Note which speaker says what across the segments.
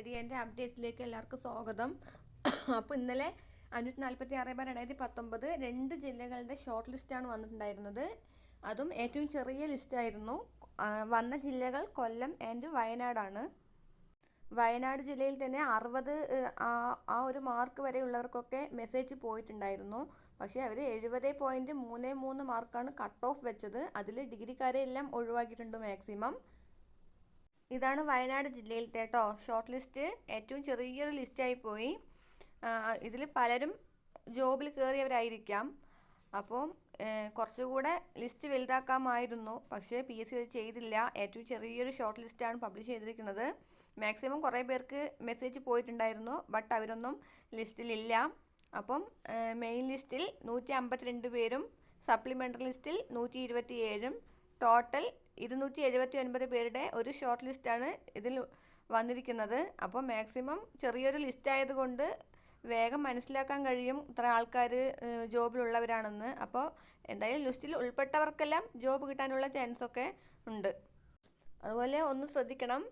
Speaker 1: Study അപ്ഡേറ്റിലേക്ക് എല്ലാവർക്കും സ്വാഗതം. അപ്പോൾ ഇന്നലെ അഞ്ഞൂറ്റി നാൽപ്പത്തി ആറ് ബാർ രണ്ടായിരത്തി പത്തൊമ്പത് രണ്ട് ജില്ലകളുടെ ഷോർട്ട് ലിസ്റ്റാണ് വന്നിട്ടുണ്ടായിരുന്നത്. അതും ഏറ്റവും ചെറിയ ലിസ്റ്റായിരുന്നു വന്ന ജില്ലകൾ കൊല്ലം ആൻഡ് വയനാടാണ്. വയനാട് ജില്ലയിൽ തന്നെ അറുപത് ആ ഒരു മാർക്ക് വരെ ഉള്ളവർക്കൊക്കെ മെസ്സേജ് പോയിട്ടുണ്ടായിരുന്നു. പക്ഷേ അവർ എഴുപത് പോയിന്റ് മൂന്ന് മൂന്ന് മാർക്കാണ് കട്ട് ഓഫ് വെച്ചത്. അതിൽ ഡിഗ്രിക്കാരെ എല്ലാം ഒഴിവാക്കിയിട്ടുണ്ട് മാക്സിമം ഇതാണ് വയനാട് ജില്ലയിലത്തെ കേട്ടോ. ഷോർട്ട് ലിസ്റ്റ് ഏറ്റവും ചെറിയൊരു ലിസ്റ്റായി പോയി. ഇതിൽ പലരും ജോബിൽ കയറിയവരായിരിക്കാം അപ്പോൾ കുറച്ചുകൂടെ ലിസ്റ്റ് വലുതാക്കാമായിരുന്നു. പക്ഷേ പി എസ് സി ഇത് ചെയ്തില്ല. ഏറ്റവും ചെറിയൊരു ഷോർട്ട് ലിസ്റ്റാണ് പബ്ലിഷ് ചെയ്തിരിക്കുന്നത്. മാക്സിമം കുറേ പേർക്ക് മെസ്സേജ് പോയിട്ടുണ്ടായിരുന്നു. ബട്ട് അവരൊന്നും ലിസ്റ്റിലില്ല അപ്പം മെയിൻ ലിസ്റ്റിൽ നൂറ്റി അമ്പത്തിരണ്ട് പേരും സപ്ലിമെന്ററി ലിസ്റ്റിൽ നൂറ്റി ഇരുപത്തി ഏഴും ടോട്ടൽ ഇരുന്നൂറ്റി എഴുപത്തി ഒൻപത് പേരുടെ ഒരു ഷോർട്ട് ലിസ്റ്റാണ് ഇതിൽ വന്നിരിക്കുന്നത്. അപ്പോൾ മാക്സിമം ചെറിയൊരു ലിസ്റ്റ് ആയതുകൊണ്ട് വേഗം മനസ്സിലാക്കാൻ കഴിയും ഇത്ര ആൾക്കാർ ജോബിലുള്ളവരാണെന്ന്. അപ്പോൾ എന്തായാലും ലിസ്റ്റിൽ ഉൾപ്പെട്ടവർക്കെല്ലാം ജോബ് കിട്ടാനുള്ള ചാൻസൊക്കെ ഉണ്ട്. അതുപോലെ ഒന്ന് ശ്രദ്ധിക്കണം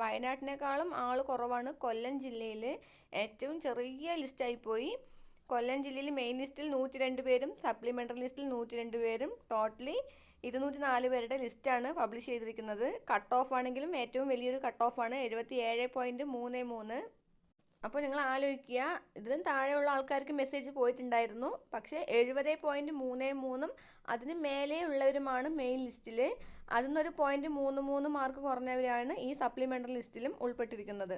Speaker 1: വയനാട്ടിനേക്കാളും ആൾ കുറവാണ് കൊല്ലം ജില്ലയിൽ ഏറ്റവും ചെറിയ ലിസ്റ്റായി പോയി. കൊല്ലം ജില്ലയിൽ മെയിൻ ലിസ്റ്റിൽ നൂറ്റി രണ്ട് പേരും സപ്ലിമെന്ററി ലിസ്റ്റിൽ നൂറ്റി രണ്ട് പേരും ടോട്ടലി ഇരുന്നൂറ്റി നാല് പേരുടെ ലിസ്റ്റാണ് പബ്ലിഷ് ചെയ്തിരിക്കുന്നത്. കട്ട് ഓഫ് ആണെങ്കിലും ഏറ്റവും വലിയൊരു കട്ട് ഓഫ് ആണ് എഴുപത്തി ഏഴ് പോയിന്റ് മൂന്ന് മൂന്ന്. അപ്പോൾ നിങ്ങൾ ആലോചിക്കുക ഇതിലും താഴെയുള്ള ആൾക്കാർക്ക് മെസ്സേജ് പോയിട്ടുണ്ടായിരുന്നു. പക്ഷേ എഴുപത് പോയിന്റ് മൂന്ന് മൂന്നും അതിന് മേലെ ഉള്ളവരുമാണ് മെയിൻ ലിസ്റ്റിൽ അതിൽ നിന്നൊരു പോയിന്റ് മൂന്ന് മൂന്ന് മാർക്ക് കുറഞ്ഞവരാണ് ഈ സപ്ലിമെന്ററി ലിസ്റ്റിലും ഉൾപ്പെട്ടിരിക്കുന്നത്.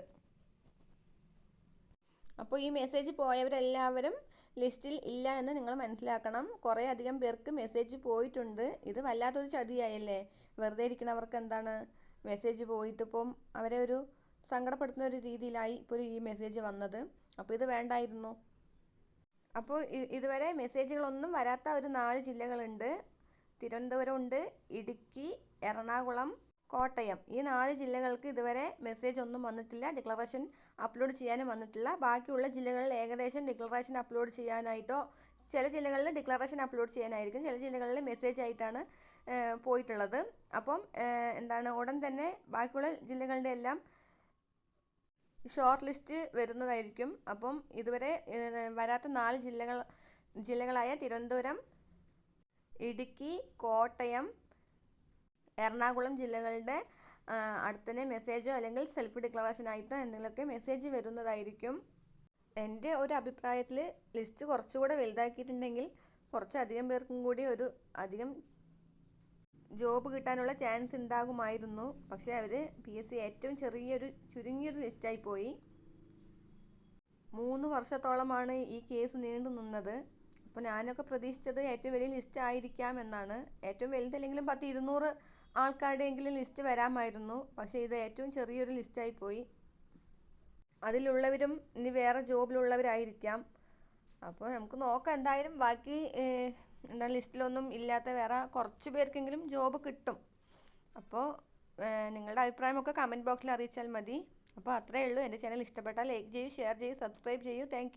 Speaker 1: അപ്പോൾ ഈ മെസ്സേജ് പോയവരെല്ലാവരും ലിസ്റ്റിൽ ഇല്ല എന്ന് നിങ്ങൾ മനസ്സിലാക്കണം. കുറേ അധികം പേർക്ക് മെസ്സേജ് പോയിട്ടുണ്ട്. ഇത് വല്ലാത്തൊരു ചതിയായല്ലേ? വെറുതെ ഇരിക്കുന്നവർക്ക് എന്താണ്? മെസ്സേജ് പോയിട്ട് ഇപ്പം അവരെ ഒരു സങ്കടപ്പെടുത്തുന്ന ഒരു രീതിയിലായി ഇപ്പോൾ ഈ മെസ്സേജ് വന്നത്. അപ്പോൾ ഇത് വേണ്ടായിരുന്നു. അപ്പോൾ ഇതുവരെ മെസ്സേജുകളൊന്നും വരാത്ത ഒരു നാല് ജില്ലകളുണ്ട്. തിരുവനന്തപുരം ഉണ്ട് ഇടുക്കി എറണാകുളം കോട്ടയം. ഈ നാല് ജില്ലകൾക്ക് ഇതുവരെ മെസ്സേജ് ഒന്നും വന്നിട്ടില്ല. ഡിക്ലറേഷൻ അപ്ലോഡ് ചെയ്യാനും വന്നിട്ടില്ല. ബാക്കിയുള്ള ജില്ലകളിൽ ഏകദേശം ഡിക്ലറേഷൻ അപ്ലോഡ് ചെയ്യാനായിട്ടോ ചില ജില്ലകളിൽ ഡിക്ലറേഷൻ അപ്ലോഡ് ചെയ്യാനായിരിക്കും. ചില ജില്ലകളിൽ മെസ്സേജ് ആയിട്ടാണ് പോയിട്ടുള്ളത്. അപ്പം എന്താണ് ഉടൻ തന്നെ ബാക്കിയുള്ള ജില്ലകളുടെ എല്ലാം ഷോർട്ട് ലിസ്റ്റ് വരുന്നതായിരിക്കും. അപ്പം ഇതുവരെ വരാത്ത നാല് ജില്ലകൾ ജില്ലകളായ തിരുവനന്തപുരം ഇടുക്കി കോട്ടയം എറണാകുളം ജില്ലകളുടെ അടുത്തന്നെ മെസ്സേജോ അല്ലെങ്കിൽ സെൽഫ് ഡിക്ലറേഷൻ ആയിട്ടോ എന്തെങ്കിലുമൊക്കെ മെസ്സേജ് വരുന്നതായിരിക്കും. എന്റെ ഒരു അഭിപ്രായത്തിൽ ലിസ്റ്റ് കുറച്ചുകൂടെ വലുതാക്കിയിട്ടുണ്ടെങ്കിൽ കുറച്ചധികം പേർക്കും കൂടി ഒരു അധികം ജോബ് കിട്ടാനുള്ള ചാൻസ് ഉണ്ടാകുമായിരുന്നു. പക്ഷേ അവർ പി എസ് സി ഏറ്റവും ചെറിയൊരു ചുരുങ്ങിയൊരു ലിസ്റ്റായി പോയി. മൂന്ന് വർഷത്തോളമാണ് ഈ കേസ് നീണ്ടു നിന്നത്. അപ്പോൾ ഞാനൊക്കെ പ്രതീക്ഷിച്ചത് ഏറ്റവും വലിയ ലിസ്റ്റ് ആയിരിക്കാം എന്നാണ്. ഏറ്റവും വലുതല്ലെങ്കിലും പത്ത് ഇരുന്നൂറ് ആൾക്കാരുടെയെങ്കിലും ലിസ്റ്റ് വരാമായിരുന്നു. പക്ഷേ ഇത് ഏറ്റവും ചെറിയൊരു ലിസ്റ്റായി പോയി. അതിലുള്ളവരും ഇനി വേറെ ജോബിലുള്ളവരായിരിക്കാം. അപ്പോൾ നമുക്ക് നോക്കാം. എന്തായാലും ബാക്കി എന്താ ലിസ്റ്റിലൊന്നും ഇല്ലാത്ത വേറെ കുറച്ച് പേർക്കെങ്കിലും ജോബ് കിട്ടും. അപ്പോൾ നിങ്ങളുടെ അഭിപ്രായമൊക്കെ കമന്റ് ബോക്സിൽ അറിയിച്ചാൽ മതി. അപ്പോൾ അത്രയേ ഉള്ളൂ. എന്റെ ചാനൽ ഇഷ്ടപ്പെട്ടാൽ ലൈക്ക് ചെയ്യൂ ഷെയർ ചെയ്യൂ സബ്സ്ക്രൈബ് ചെയ്യൂ. താങ്ക്